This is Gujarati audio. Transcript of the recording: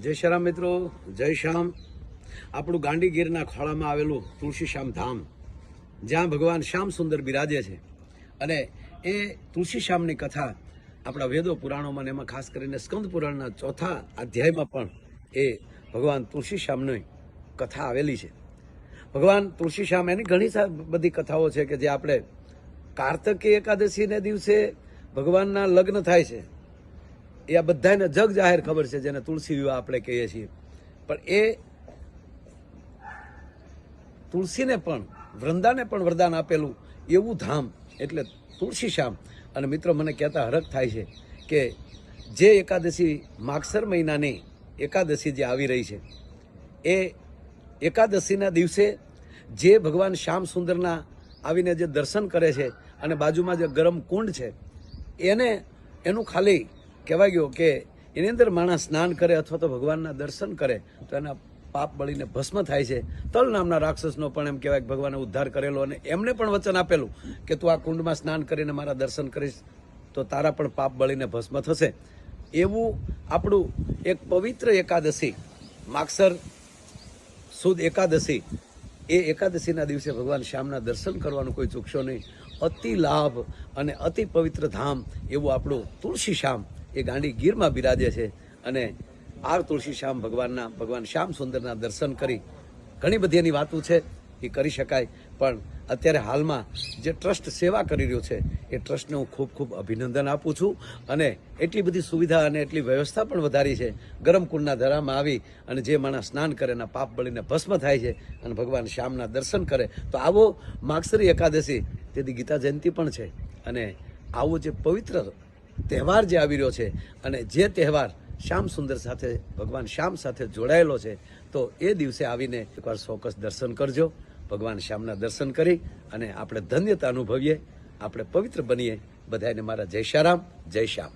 જય શ્યામ મિત્રો, જય શ્યામ. આપણું ગાંડીગીરના ખોળામાં આવેલું તુલસીશ્યામ ધામ, જ્યાં ભગવાન શ્યામ સુંદર બિરાજે છે. અને એ તુલસીશ્યામની કથા આપણા વેદો પુરાણોમાં અને એમાં ખાસ કરીને સ્કંદ પુરાણના ચોથા અધ્યાયમાં પણ એ ભગવાન તુલસીશ્યામની કથા આવેલી છે. ભગવાન તુલસીશ્યામ, એની ઘણી બધી કથાઓ છે કે જે આપણે કાર્તકી એકાદશીને દિવસે ભગવાનના લગ્ન થાય છે. એ આ બધાને જગ જાહેર ખબર છે જેને તુલસી વિવાહ આપણે કહીએ છીએ. પણ એ તુલસીને પણ, વૃંદાને પણ વરદાન આપેલું એવું ધામ, એટલે તુલસી શ્યામ. અને મિત્રો, મને કહેતા હરખ થાય છે કે જે એકાદશી માગસર મહિનાની એકાદશી જે આવી રહી છે, એ એકાદશીના દિવસે જે ભગવાન શ્યામ સુંદરના આવીને જે દર્શન કરે છે અને બાજુમાં જે ગરમ કુંડ છે, એને, એનું ખાલી કહેવાય ગયું કે એની અંદર માણસ સ્નાન કરે અથવા તો ભગવાનના દર્શન કરે, તો એના પાપ બળીને ભસ્મ થાય છે. તલ નામના રાક્ષસનો પણ એમ કહેવાય કે ભગવાને ઉદ્ધાર કરેલો અને એમને પણ વચન આપેલું કે તું આ કુંડમાં સ્નાન કરીને મારા દર્શન કરીશ, તો તારા પણ પાપ બળીને ભસ્મ થશે. એવું આપણું એક પવિત્ર એકાદશી, માગસર સુદ એકાદશી, એ એકાદશીના દિવસે ભગવાન શ્યામના દર્શન કરવાનું કોઈ ચૂકશો નહીં. અતિ લાભ અને અતિ પવિત્ર ધામ એવું આપણું તુલસી શ્યામ એ ગાંડી ગીરમાં બિરાજે છે અને આર તુલસી શ્યામ ભગવાનના, ભગવાન શ્યામ સુંદરના દર્શન કરી ઘણી બધી એની વાતો છે એ કરી શકાય, પણ અત્યારે હાલમાં જે ટ્રસ્ટ સેવા કરી રહ્યું છે, એ ટ્રસ્ટને હું ખૂબ ખૂબ અભિનંદન આપું છું અને એટલી બધી સુવિધા અને એટલી વ્યવસ્થા પણ વધારી છે. ગરમ કુંડના ધરામાં આવી અને જે માણસ સ્નાન કરે એના પાપ બળીને ભસ્મ થાય છે અને ભગવાન શ્યામના દર્શન કરે, તો આવો માગસરી એકાદશી, તેથી ગીતા જયંતિ પણ છે અને આવો જે પવિત્ર તહેવાર જે આવી રહ્યો છે અને જે તહેવાર શ્યામ સુંદર સાથે, ભગવાન શ્યામ સાથે જોડાયેલો છે, તો એ દિવસે આવીને એકવાર ચોક્કસ દર્શન કરજો. ભગવાન શ્યામના દર્શન કરી અને આપણે ધન્યતા અનુભવીએ. આપણે પવિત્ર બનીએ. બધાને મારા જય શ્યારામ, જય શ્યામ.